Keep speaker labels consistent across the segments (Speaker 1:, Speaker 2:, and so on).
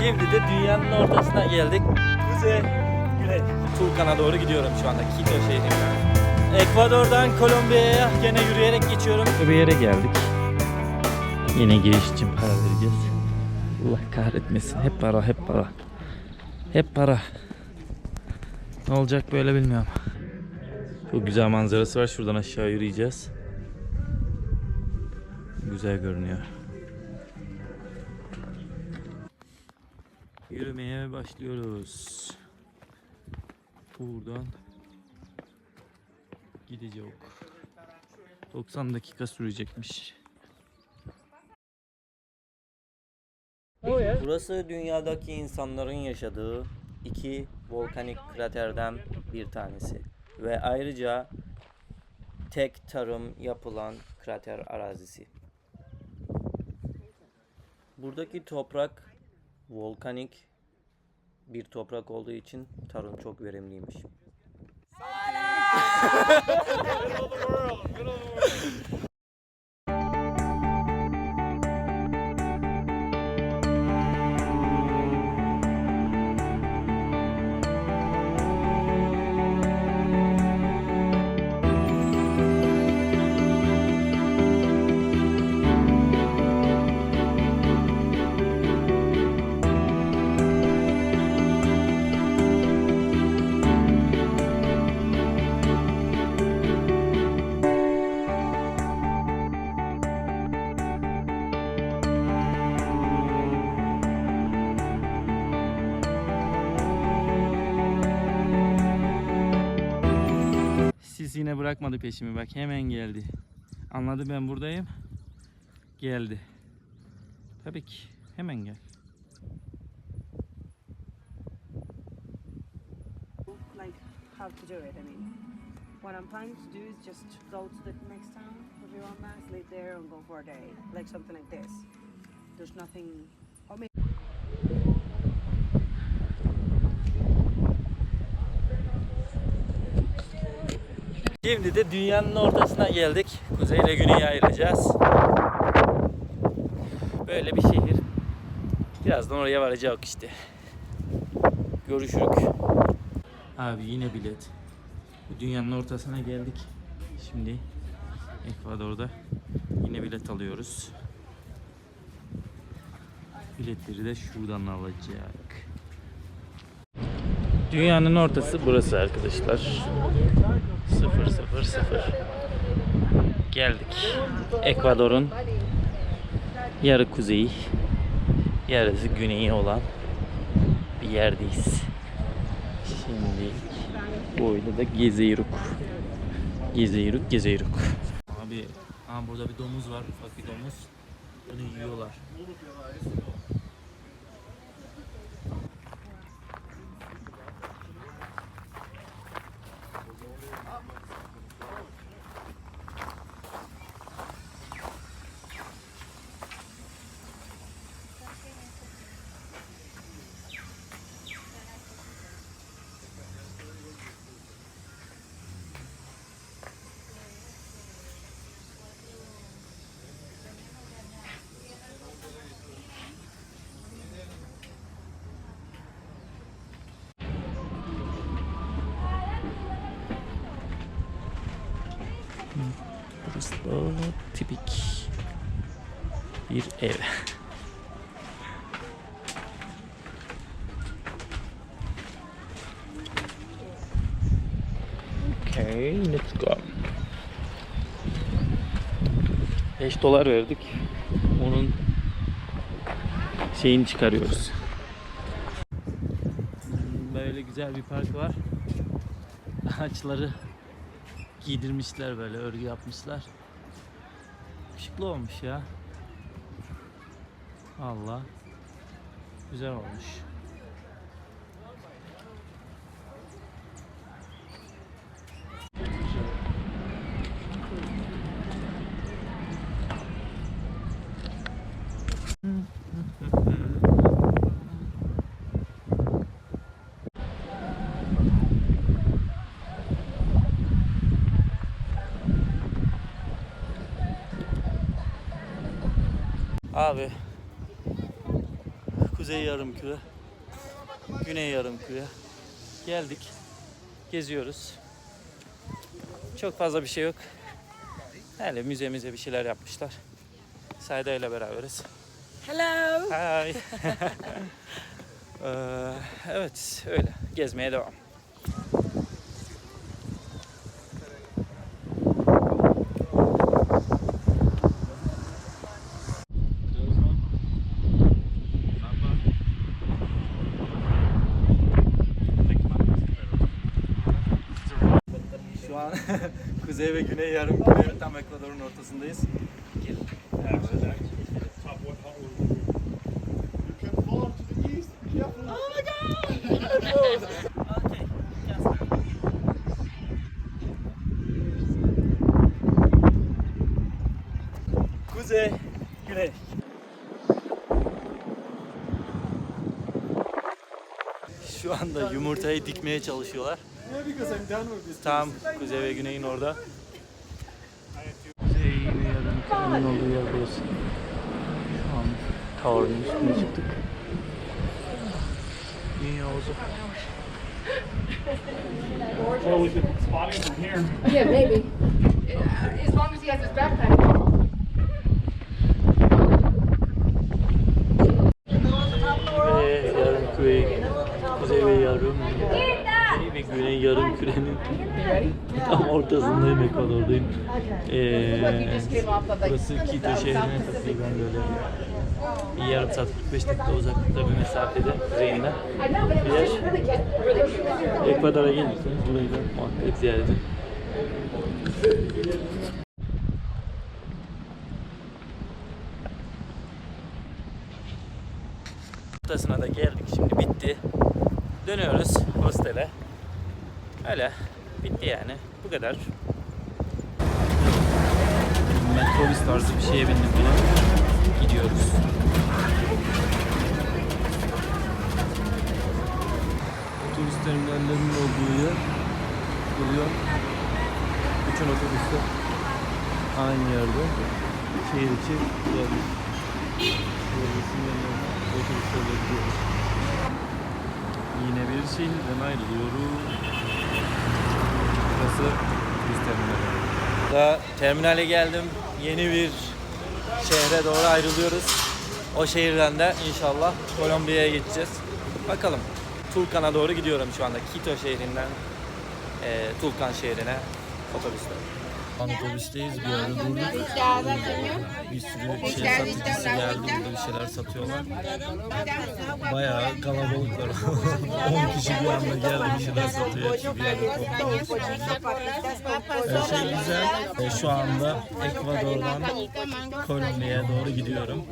Speaker 1: Şimdi de dünyanın ortasına geldik. Kuzey, güney. Tulkan'a doğru gidiyorum şu anda. Quito şehrinde. Ekvador'dan Kolombiya'ya gene yürüyerek geçiyorum. Bir yere geldik. Yine giriş için para vereceğiz. Allah kahretmesin. Hep para, hep para. Hep para. Ne olacak böyle bilmiyorum. Çok güzel manzarası var. Şuradan aşağı yürüyeceğiz. Güzel görünüyor. Başlıyoruz. Buradan gidecek. 90 dakika sürecekmiş. Burası dünyadaki insanların yaşadığı iki volkanik kraterden bir tanesi ve ayrıca tek tarım yapılan krater arazisi. Buradaki toprak volkanik bir toprak olduğu için tarım çok verimliymiş. yine bırakmadı peşimi bak hemen geldi. Anladı ben buradayım. Geldi. Tabii ki hemen gel.
Speaker 2: like how to do it. I mean, what I'm. Or maybe
Speaker 1: Şimdi de dünyanın ortasına geldik. Kuzey ile güneye ayıracağız. Böyle bir şehir. Birazdan oraya varacak işte. Görüşürük. Abi yine bilet. Dünyanın ortasına geldik. Şimdi Ekvador'da yine bilet alıyoruz. Biletleri de şuradan alacak. Dünyanın ortası burası arkadaşlar. 0 0 0 Geldik. Ekvador'un yarı kuzeyi, yarısı güneyi olan bir yerdeyiz. Şimdi boyda da Gezeyruk. Gezeyruk, Gezeyruk. Abi, ha burada bir domuz var, ufak bir domuz. Bunu yiyorlar. Burası da tipik bir ev. Okay, let's go. 5 dolar verdik. Onun şeyini çıkarıyoruz. Böyle güzel bir park var. Ağaçları giydirmişler böyle örgü yapmışlar. Işıklı olmuş ya. Allah. Güzel olmuş. Abi Kuzey Yarımküre, Güney Yarımküre geldik. Geziyoruz. Çok fazla bir şey yok. Öyle müze müze bir şeyler yapmışlar. Sayda ile beraberiz.
Speaker 2: Hello.
Speaker 1: Hi. Ee, evet öyle gezmeye devam. Şu an kuzey ve güney yarımküre tam Ekvador'un ortasındayız. Kuzey, güney. Şu anda yumurtayı dikmeye çalışıyorlar. Tam kuzey ve güneyin orada. Kuzey yine yarım kürenin olduğu yer burası. Şu an tower'ın üstüne çıktık. İyi oldu.
Speaker 3: Well, we could spot him from here.
Speaker 4: Yeah, maybe. Uh, As long as he has his backpack.
Speaker 1: Ve yarım küre, kuzey ve yarım kuzey ve güney yarım kürenin tam ortasındayım Ekvador'dayım. Ee, burası Quito şehrine takriben böyle yarım saat 45 dakika uzaklıkta bir mesafede
Speaker 4: it
Speaker 1: bir yer. Ekvador'a gelirseniz burayı da muhakkak ziyaret edin. Da geldik şimdi bitti. Dönüyoruz hostele. Öyle bitti yani bu kadar. Metrobüs tarzı bir şeye bindim bile. Gidiyoruz. Otobüs terminallerinin olduğu yer duruyor. Bütün otobüsler aynı yerde. Şehir içi geldik. Otobüslerle gidiyoruz. Yine bir şehirden ayrılıyoruz. Burası otobüs terminali. Da terminale geldim. Yeni bir şehre doğru ayrılıyoruz. O şehirden de inşallah Kolombiya'ya geçeceğiz. Bakalım. Tulcan'a doğru gidiyorum şu anda. Quito şehrinden e, Tulcan şehrine otobüste. Otobüsteyiz bir yerde durduk. Bir sürü bir şey satıcısı geldi. Burada bir şeyler satıyorlar. Bayağı kalabalıklar. 10 kişi bir anda geldi bir şeyler satıyor. Hepsi bir yerde toplanmış. Her şey güzel. E, şu anda Ekvador'dan Kolombiya'ya doğru gidiyorum.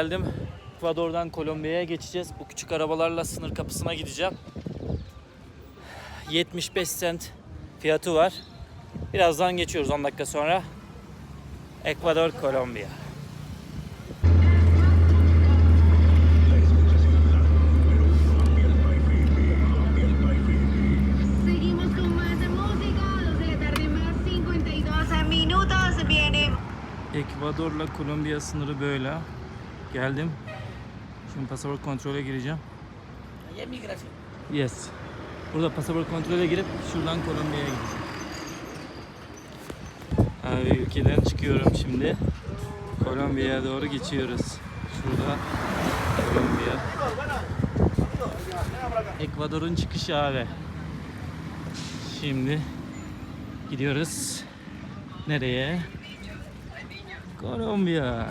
Speaker 1: Geldim. Ekvador'dan Kolombiya'ya geçeceğiz. Bu küçük arabalarla sınır kapısına gideceğim. 75 cent fiyatı var. Birazdan geçiyoruz 10 dakika sonra. Ekvador, Kolombiya.
Speaker 5: Seguimos con más de música, 2 de la tarde más 52 minutos, viene
Speaker 1: Ekvador'la Kolombiya sınırı böyle. Geldim. Şimdi pasaport kontrole gireceğim. Yes. Burada pasaport kontrole girip şuradan Kolombiya'ya gideceğim. Abi ülkeden çıkıyorum şimdi. Kolombiya'ya doğru geçiyoruz. Şurada Kolombiya. Ekvador'un çıkışı abi. Şimdi gidiyoruz. Nereye? Kolombiya.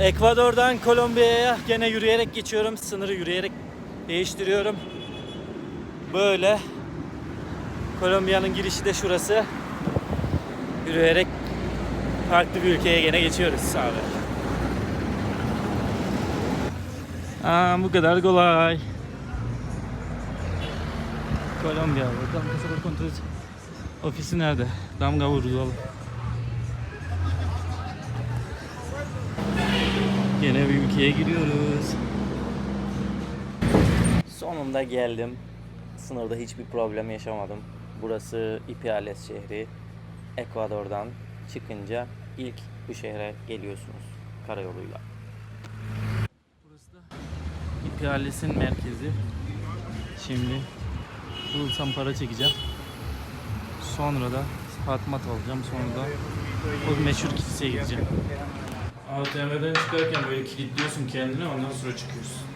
Speaker 1: Ekvador'dan Kolombiya'ya gene yürüyerek geçiyorum. Sınırı yürüyerek değiştiriyorum. Böyle. Kolombiya'nın girişi de şurası. Yürüyerek farklı bir ülkeye gene geçiyoruz abi. Aa, bu kadar kolay. Kolombiya. Bakalım pasaport kontrol ofisi nerede? Damga vurdu Yine bir ülkeye giriyoruz. Sonunda geldim. Sınırda hiçbir problem yaşamadım. Burası Ipiales şehri. Ekvador'dan çıkınca ilk bu şehre geliyorsunuz karayoluyla. Burası da Ipiales'in merkezi. Şimdi bulursam para çekeceğim. Sonra da hatmat alacağım. Sonra da o meşhur kiliseye gideceğim. ATM'den çıkarken böyle kilitliyorsun kendini ondan sonra çıkıyorsun.